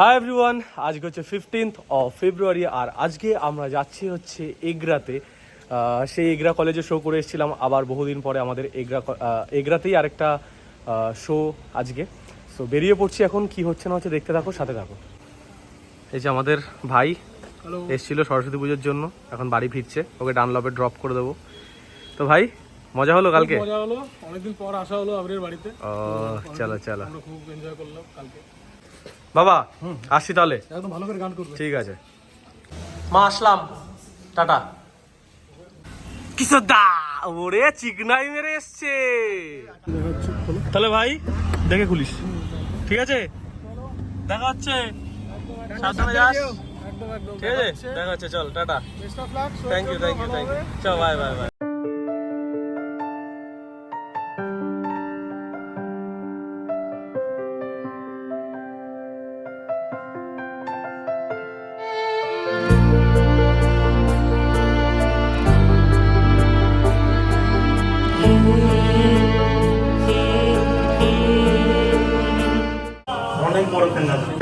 Hi everyone আজকে হচ্ছে fifteenth of February আর আজকে আমরা যাচ্ছি হচ্ছে এগরাতে। সেই এগরা কলেজে শো করে এসেছিলাম। আবার বহুদিন পরে আমাদের এগরা এগরাতেই আরেকটা শো আজকে। সো বেরিয়ে পড়ছি এখন। কি হচ্ছে না হচ্ছে দেখতে থাকো সাথে থাকো। এই যে আমাদের ভাই এসেছিল সরস্বতী পুজোর জন্য। এখন বাড়ি ফিরছে। ওকে ডানলপে ড্রপ করে দেবো। তো ভাই মজা হলো কালকে? মজা হলো। অনেকদিন পর আসা হলো আবরের বাড়িতে। ও চলো চলো। খুব এনজয় করলাম কালকে। বাবা আসছি তাহলে। একদম ভালো করে গান করবে। ঠিক আছে। মা আসলাম। টাটা। কিসব দা? ওরে চিকনাই মেরে এসছে। তাহলে ভাই দেখে খুলিস। ঠিক আছে? দেখা হচ্ছে। সাবধানে যাস। একদম একদম ঠিক আছে? দেখা হচ্ছে। চল tata. Thank you thank you thank you চল বাই বাই বাই ফ্যান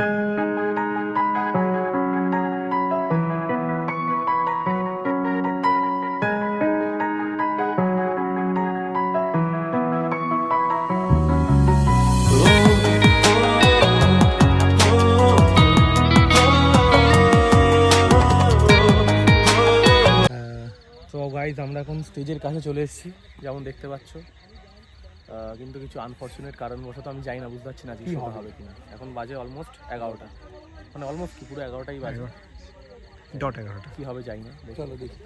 তো গাইজ আমরা এখন স্টেজের কাছে চলে এসেছি। যেমন দেখতে পাচ্ছ কিন্তু কিছু আনফর্চুনেট কারণবশত আমি যাই না বুঝতে পারছি না আজকে শোটা হবে? কিনা। এখন বাজে অলমোস্ট এগারোটা। মানে অলমোস্ট কি পুরো এগারোটাই বাজে। ডট এগারোটা। কি হবে যাই না চলো দেখি।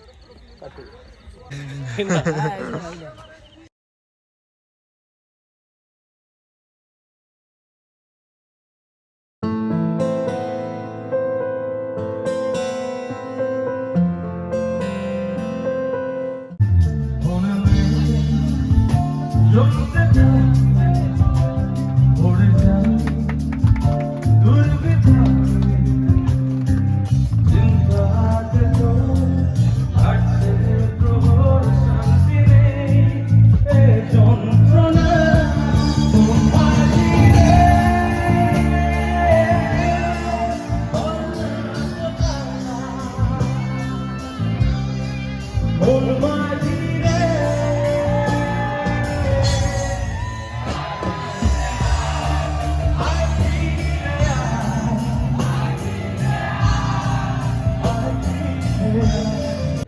Don't you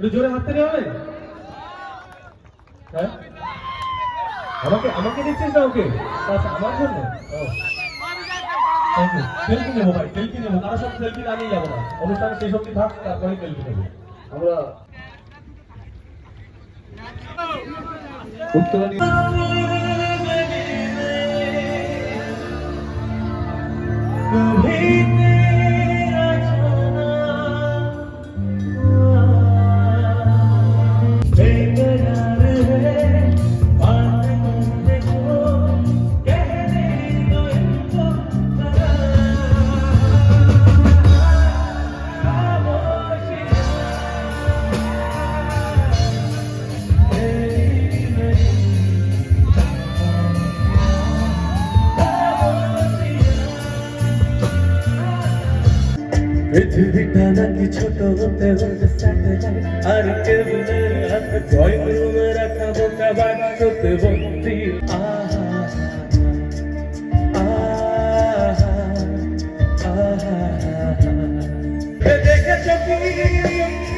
জোরে হাত দিলে হবে? হ্যাঁ? আমাকে আমাকে দিচ্ছিস না ওকে? আচ্ছা আমার জন্য? সেলফি ভাই সেলফি না যাব না। অনুষ্ঠানে শেষ অব্দি থাক, তারপরে আমরা নাকি ছোট হতে হতে স্যাটেলাইট আর কেবলের হাতে ড্রয়িং রুমে রাখা বোকা বাক্সতে ভর্তি আহা আহা আহা এ দেখেছো কি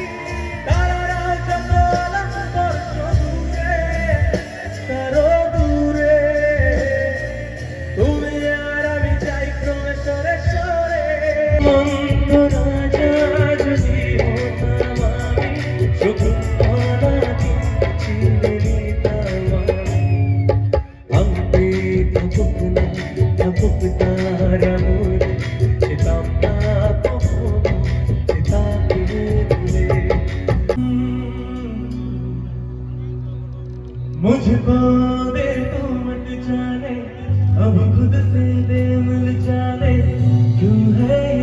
मुझको दे तो मत जाने अब खुद से दे मिल जाने क्यों है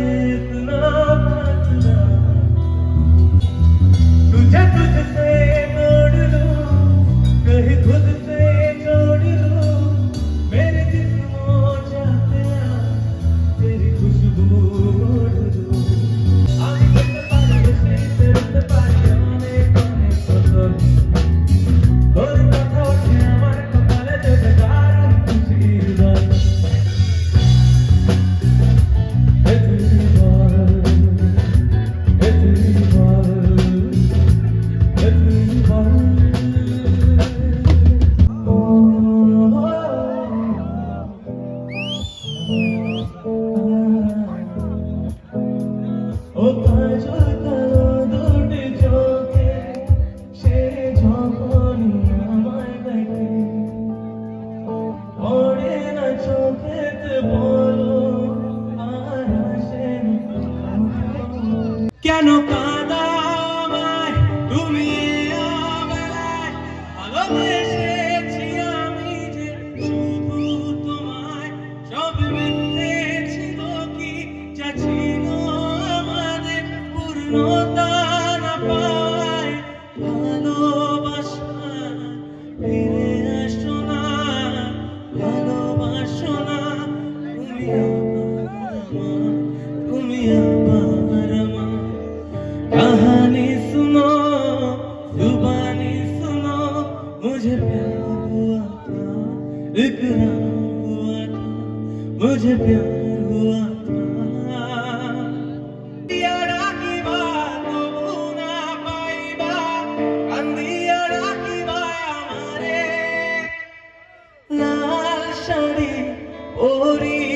পূর্ণতা না পাওয়ায় ভালোবাসা ফিরে আসো না ভালোবাসো না তুমি আমার তুমি আমার আমার कहानी सुनो जुबानी सुनो मुझे प्यार हुआ था इकरार हुआ था मुझे प्यार हुआ ওরিয়া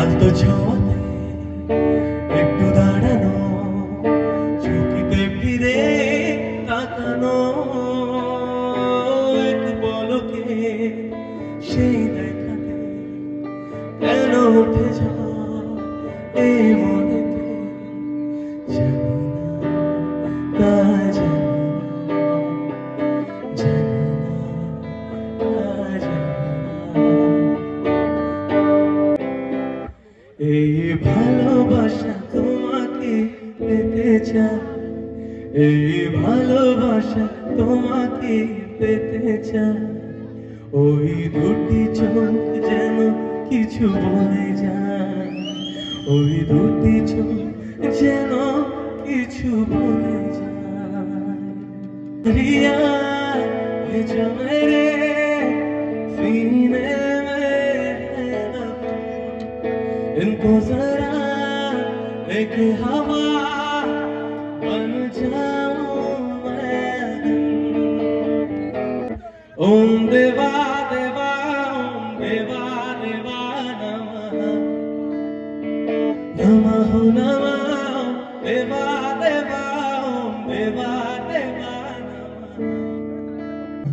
あんと情は কিছু বলে যায় ওই দুটি চোখ যেন কিছু বলে যায় রিয়া ভেজো মেরে सीने में दफन इनको जरा एक हवा बन जाऊं मैं ओम देवा देवा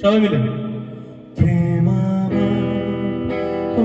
সবাই মিলে। প্রেমা ও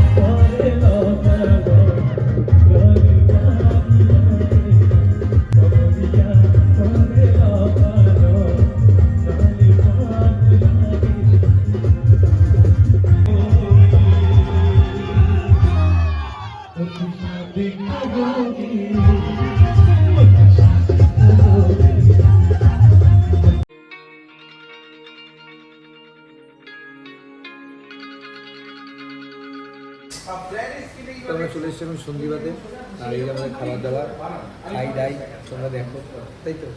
এসেছিলাম সন্ধিবাতে আর এই আমাদের খাবার দাবার খাই দাই তোমরা দেখো। তাই তো?